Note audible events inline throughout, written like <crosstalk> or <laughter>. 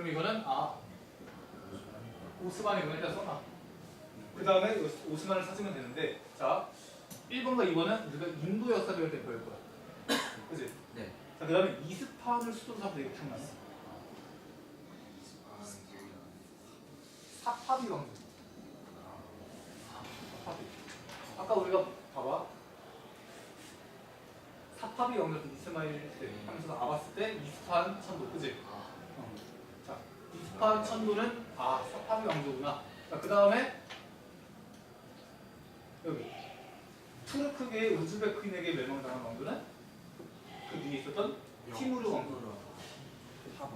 그럼 이거는 아 오스만이구나 일단 써놔. 그 다음에 오스만을 찾으면 되는데 자 1번과 2번은 우리가 인도 역사 배울 때 배울 거야. 그지? 네. 자, 그 다음에 이스파한을 수도로 삼다 이거 기억나요? 사파비 왕조. 사파비. 아까 우리가 봐봐. 사파비 왕조 때 이스마일 때 하면서 아봤을 때 이스파한 천도, 그지? 이스파한 천도는 아 사파비 왕조구나. 자, 그 다음에 여기 투르크계의 우즈베크인에게 멸망당한 왕조는 그 위에 있었던 티무르 왕조. 4번.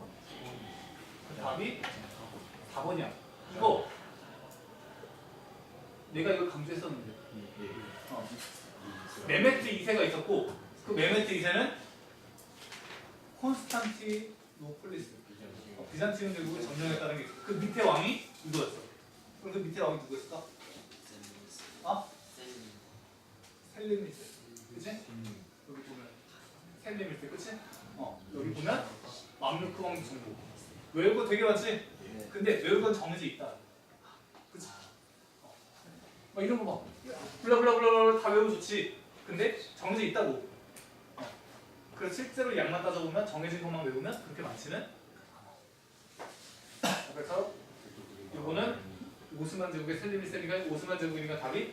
그 답이 4번이야. 이거 내가 이거 강조했었는데 어. 메메트 2세가 있었고 그 메메트 2세는 콘스탄티노폴리스 어, 비잔티움 제국을 점령했다는 게 그 밑에 왕이 이거였어. 그럼 그 밑에 왕이 누구였어? 어? 셀레미스. 그치? 여기 보면 셀레미스, 그치? 어, 여기 보면 맘루크 왕조 정부. 외울 거 되게 많지? 네. 근데 외울 건 정해져 있다. 그치? 어. 막 이런 거 막, 블라블라블라 다 외우면 좋지. 근데 정해져 있다고. 어. 그래서 실제로 양만 따져보면 정해진 것만 외우면 그렇게 많지는. 그래서 이거는 오스만 제국의 셀리미 셀리가 오스만 제국이니까 답이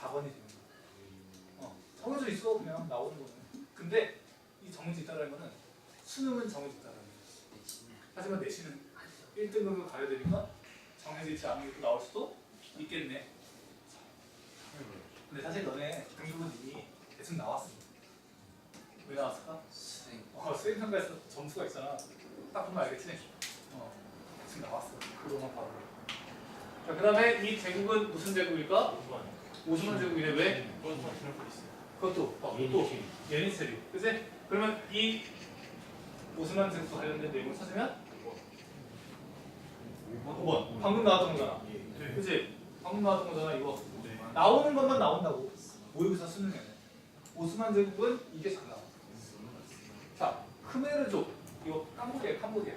4번이 되는 거야. 어. 정해져 있어 그냥 나오는 거는. 근데 이 정해져 있다는 거는 수능은 정해져 있다는 거야. 하지만 내신은 1등급을 가야 되니까 정해져 있지 않은 것도 나올 수도 있겠네. 근데 사실 너네 등급은 이미 대충 나왔어. 왜 나왔을까? 어, 수행평가에서 점수가 있잖아. 딱 보면 알겠지? 어, 대충 나왔어. 그거만 봐도. 자, 그 다음에 이 제국은 무슨 제국일까? 오스만 제국이래. 왜? 그것도 봐. 또 예니체리. 그지? 그러면 이 오스만 제국과 관련된 내용을 찾으면 5번. 방금 나왔던 거잖아. 그지? 방금 나왔던 거잖아, 이거. 나오는 것만 나온다고. 모의고사 수능에. 오스만 제국은 이게 잘 나와. 자, 크메르족. 이거 캄보디아, 캄보디아.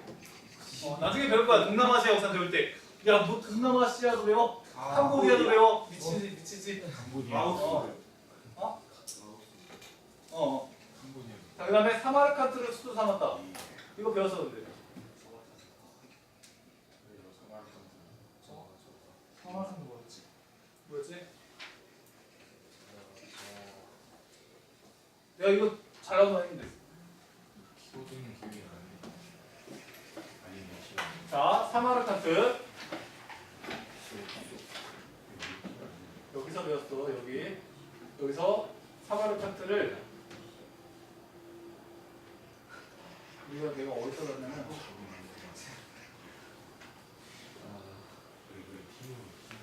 어, 나중에 배울 거야. 동남아시아 역사 배울 때. 야, 뭐 동남아시아도 배워? 캄보디아도 배워? 미치지, 미치지. 라오스. 어. 어? 어. 자, 그 다음에 사마르칸트를 수도 삼았다. 이거 배웠었는데. 사마르칸트 뭐였지? 뭐였지? 내가 이거 잘하고 다니는데. 자, 사마르칸트. 여기서 배웠어, 여기. 여기서 사마르칸트를 우리가 내가 어디서 배웠냐면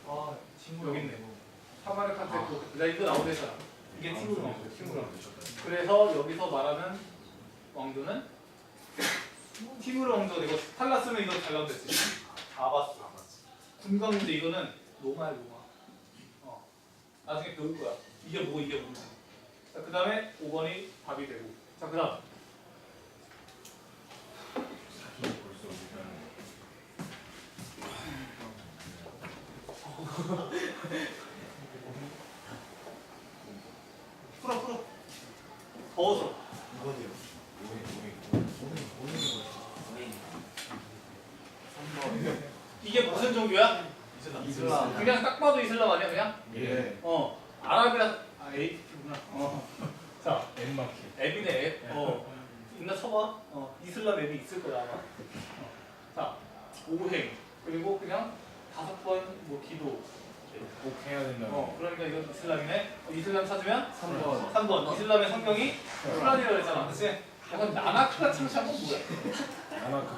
아, 친구 여기 있네. 사마르칸트 그나 이거 나오잖아. 이게 티무르 왕조, 티무르 왕조. 그래서 여기서 말하는 왕조는 티무르 왕조 이거 탈라스는 이거 잘 나온댔지. 아바스. 군강 문제 이거는 로마야 로마. 어. 나중에 배울 거야. 이게 뭐 이게 뭔지. 자, 그 다음에 5번이 답이 되고. 자, 그 다음 <laughs> 풀어 풀어. 더워서. 이게 무슨 종교야? 이슬람. 그냥 딱 봐도 이슬람 아니야 그냥? 예. 어. 아랍이라 아 에이티구나. 어. <laughs> 자, 엠마켓. 앱이네 앱. 어. 있나 쳐봐. 어. 이슬람 앱이 있을 거야 아마. 어. 자, 오행 그리고 그냥 다섯 번 뭐 기도. 꼭 해야 된다. 어. 그러니까 이건 이슬람이네. 어, 이슬람 찾으면 3번. 3번. 이슬람의 성경이 쿠란이라고 했잖아. 그치? 약간 나나크가 참시 한 건 뭐야? 아나크.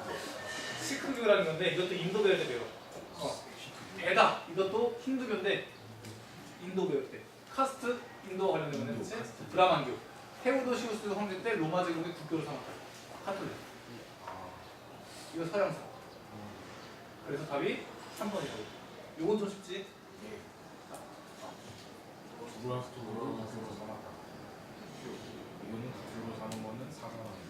시크교라는 건데 이것도 인도 때 배워. 어. 에다 이것도 힌두교인데 인도 배울 때. 카스트 인도와 관련된 건데 그치? 브라만교. 테오도시우스 황제 때 로마 제국의 국교를 삼았다. 카톨릭. 이거 서양사. 그래서 답이 3번이라고. 요건 좀 쉽지? 두루아스토로 가스로 삼았다. 이거는 가스로 사는 거는 사사람.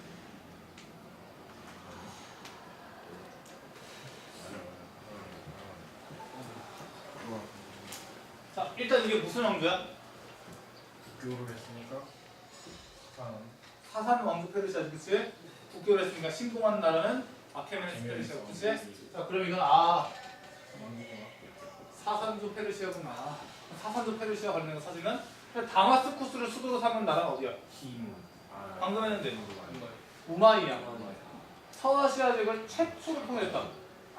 일단 이게 무슨 왕조야? 국교를 했으니까 사상 사산 왕조 페르시아지 그치? 국교를 했으니까 신봉한 나라는 아케메네스 페르시아 그치? 자 그럼 이건 아 사산조 페르시아구나 사산조 페르시아 관련된 사진은 다마스쿠스를 수도로 삼은 나라가 어디야? 힘 아, 방금 했는데 우마이야 서아시아 지역을 최초로 통일했다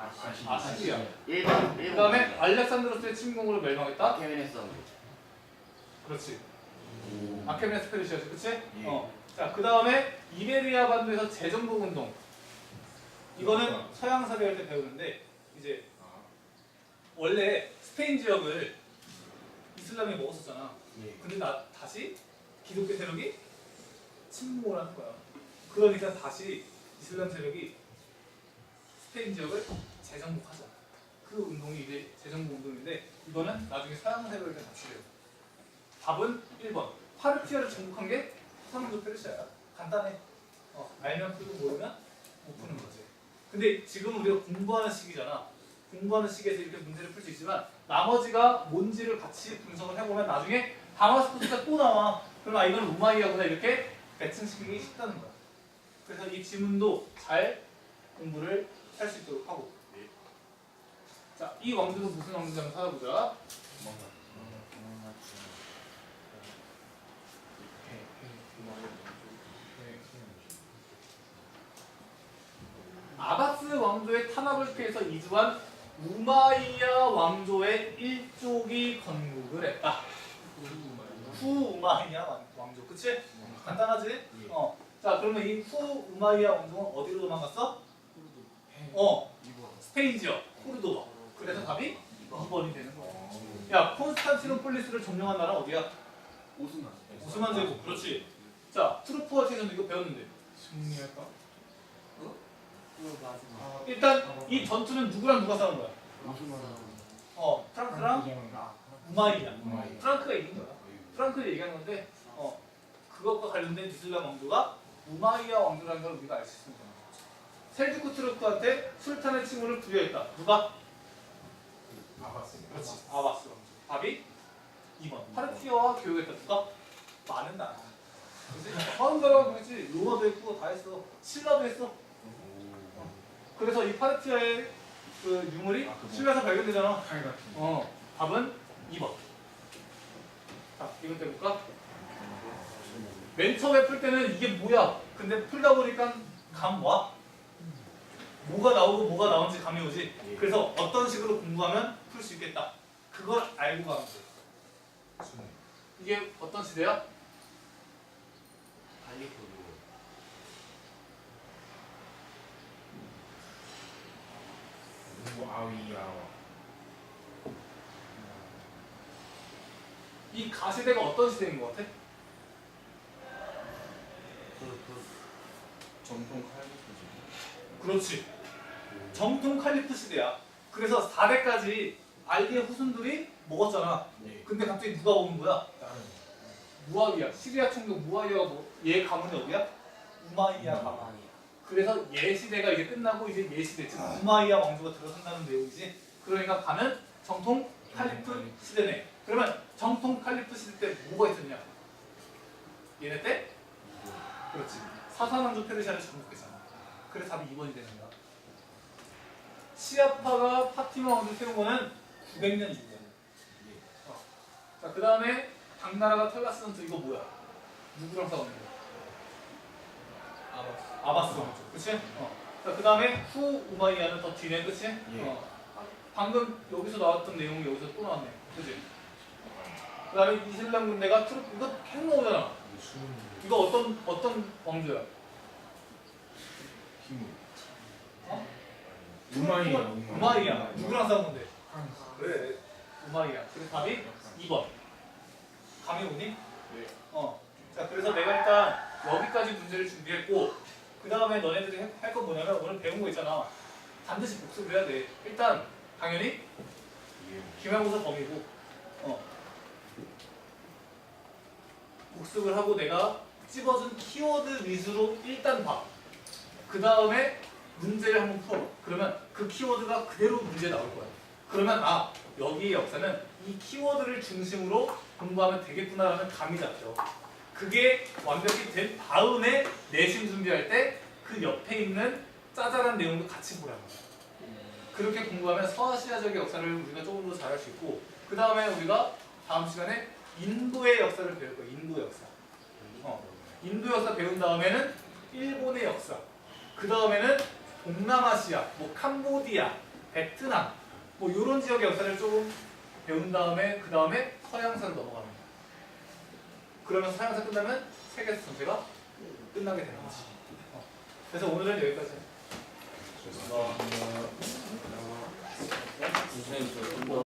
아시. 아시리아 일본 그 일본. 다음에 알렉산드로스의 침공으로 멸망했다 아케메네스 왕조. 그렇지 오. 아케메네스 페르시아지 그치? 예. 어. 자, 그 다음에 이베리아 반도에서 재정복 운동. 이거는 서양 사회 할때 배우는데 이제 아, 원래 스페인 지역을 이슬람이 먹었었잖아. 예. 근데 나 다시 기독교 세력이 침공을 하는 거야. 그러니까 다시 이슬람 세력이 스페인 지역을 재정복하자. 그 운동이 이제 재정복 운동인데 이거는 나중에 서양 세력을 같이 배워. 답은 1번. 파르티아를 정복한 게 서양조 페르시아야. 간단해. 어, 알면 풀고 모르면 못 푸는 거지. 근데 지금 우리가 공부하는 시기잖아. 공부하는 시기에서 이렇게 문제를 풀 수 있지만 나머지가 뭔지를 같이 분석을 해보면 나중에 다마스쿠스가 또 나와. 그럼 아 이건 우마이야구나 이렇게 매칭시키기 쉽다는 거야. 그래서 이 지문도 잘 공부를 할 수 있도록 하고. 자, 이 왕조도 무슨 왕조인지 한번 찾아보자. 아바스 왕조의 탄압을 피해서 이주한 우마이야 왕조의 일족이 건국을 했다. 후 우마이야 왕- 왕조, 그치? 간단하지? 어. 자, 그러면 이 후 우마이야 왕조는 어디로 도망갔어? 어, 스페인 지역, 코르도바. 그래서 답이 2번이 되는 거야. 야, 콘스탄티노폴리스를 점령한 나라 어디야? 오스만. 오스만 제국. 그렇지. 자, 트루프와 체전 이거 배웠는데. 승리할까? 아, 일단 이 전투는 누구랑 누가 싸운 거야? 오스만. 어, 프랑크랑 우마이야. 프랑크가 이긴 거야. 프랑크를 얘기한 건데 어 그것과 관련된 이슬람 왕조가 우마이야 왕조라는 걸 우리가 알 수 있습니다. 셀주크 트루크한테 술탄의 칭호를 부여했다. 누가? 아바스 그렇지. 아바스. 답이 2번. 파르티아와 교육했다. 누가? 많은 나라. 그렇지? 많은 나라가 그렇지. 로마도 했고 다 했어. 신라도 했어. 그래서 이 파르티아의 그 유물이 아, 그거. 신라에서 발견되잖아. 칼 같은 어. 답은 2번. 자, 이것 때볼까? 맨 처음에 풀 때는 이게 뭐야? 근데 풀다 보니까 감 와? 뭐가 나오고 뭐가 나오는지 감이 오지? 예. 그래서 어떤 식으로 공부하면 풀 수 있겠다. 그걸 알고 가면 돼. 순회 이게 어떤 시대야? 갈리포도. 누구 아위야 이 가시대가 어떤 시대인 것 같아? 전통 칼리프지 그렇지. 정통 칼리프 시대야. 그래서 4대까지 알리의 후손들이 먹었잖아. 예 근데 갑자기 누가 오는 거야? 무아위야. 시리아 총독 무아위야가 뭐? 얘 가문이 어디야? 우마이야 가문. 그래서 예 시대가 이제 끝나고 이제 예 시대 즉 우마이야 왕조가 들어선다는 내용이지. 그러니까 가는 정통 칼리프 시대네. 그러면 정통 칼리프 시대 때 뭐가 있었냐? 얘네 때? 그렇지. 사사왕조 페르시아를 정복했잖아. 그래서 답이 2번이 되는 거야. 시아파가 파티마 왕조 세운 거는 900년 이후야. 어. 자, 그 다음에 당나라가 전투 이거 뭐야? 누구랑 싸우는 거야? 아바스. 아바스 왕조. 그치? 어. 자, 그 다음에 후 우마이야는 더 뒤네. 그치? 예. 어. 방금 여기서 나왔던 내용이 여기서 또 나왔네. 그치? 그 다음에 이슬람 군대가 트루 이거 계속 나오잖아. 이거 어떤, 어떤 왕조야? 힘 어? 우마이야 우마이야. 누구랑 싸운 건데? 그래. 우마이야. 그래서 답이 2번. 감이 오니? 네. 어. 자, 그래서 내가 일단 여기까지 문제를 준비했고, 그 다음에 너네들이 할 건 뭐냐면 오늘 배운 거 있잖아. 반드시 복습을 해야 돼. 일단, 당연히 예 기말고사 범위고, 어. 복습을 하고 내가 찝어준 키워드 위주로 일단 봐. 그 다음에 문제를 한번 풀어. 그러면 그 키워드가 그대로 문제 나올 거야. 그러면 아 여기의 역사는 이 키워드를 중심으로 공부하면 되겠구나라는 감이 잡혀. 그게 완벽히 된 다음에 내신 준비할 때 그 옆에 있는 짜잘한 내용도 같이 보라는 거야. 그렇게 공부하면 서아시아적의 역사를 우리가 조금 더 잘할 수 있고 그 다음에 우리가 다음 시간에 인도의 역사를 배울 거야. 인도 역사. 어. 인도 역사 배운 다음에는 일본의 역사. 그 다음에는 동남아시아, 뭐 캄보디아, 베트남, 뭐 이런 지역의 역사를 조금 배운 다음에 그 다음에 서양사로 넘어가는 거야. 그러면 서양사 끝나면 세계사 전체가 끝나게 되는 거지. 어. 그래서 오늘은 여기까지. 저